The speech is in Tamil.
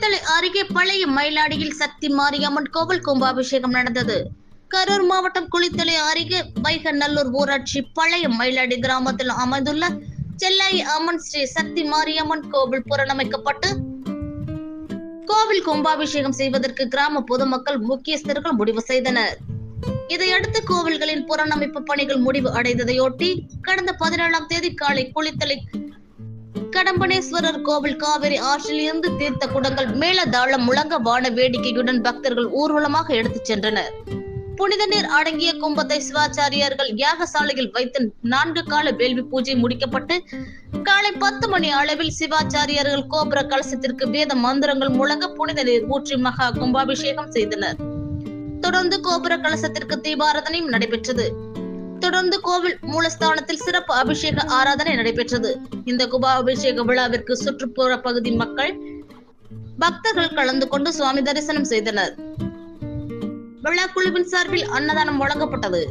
அருகே பழைய மயிலாடியில் சக்தி மாரியம்மன் கோவில் கும்பாபிஷேகம் நடந்தது. கரூர் மாவட்டம் குளித்தலை அருகே வைகநல்லூர் ஊராட்சி பழைய மயிலாடி கிராமத்தில் அமைந்துள்ள செல்லாயி அம்மன் ஸ்ரீ சக்தி மாரியம்மன் கோவில் புறணமைக்கப்பட்டு கோவில் கும்பாபிஷேகம் செய்வதற்கு கிராம பொதுமக்கள் முக்கியஸ்தர்கள் முடிவு செய்தனர். இதையடுத்து கோவில்களின் புறநமைப்பு பணிகள் முடிவு அடைந்ததையொட்டி கடந்த பதினேழாம் தேதி காலை குளித்தலை கடம்பனேஸ்வரர் கோவில் காவிரி ஆற்றிலிருந்து தீர்த்த குடங்கள் மேலதாளம் முழங்க வான வேடிக்கையுடன் பக்தர்கள் ஊர்வலமாக எடுத்துச் சென்றனர். புனித நீர் அடங்கிய கும்பத்தை சிவாச்சாரியார்கள் யாகசாலையில் வைத்து நான்கு கால வேள்வி பூஜை முடிக்கப்பட்டு காலை பத்து மணி அளவில் சிவாச்சாரியார்கள் கோபுர கலசத்திற்கு வேத மந்திரங்கள் முழங்க புனித நீர் ஊற்றி மகா கும்பாபிஷேகம் செய்தனர். தொடர்ந்து கோபுர கலசத்திற்கு தீபாரதனையும் நடைபெற்றது. தொடர்ந்து கோவில் மூலஸ்தானத்தில் சிறப்பு அபிஷேக ஆராதனை நடைபெற்றது. இந்த கும்பாபிஷேக விழாவிற்கு சுற்றுப்புற பகுதி மக்கள் பக்தர்கள் கலந்து கொண்டு சுவாமி தரிசனம் செய்தனர். விழா குழுவின் சார்பில் அன்னதானம் வழங்கப்பட்டது.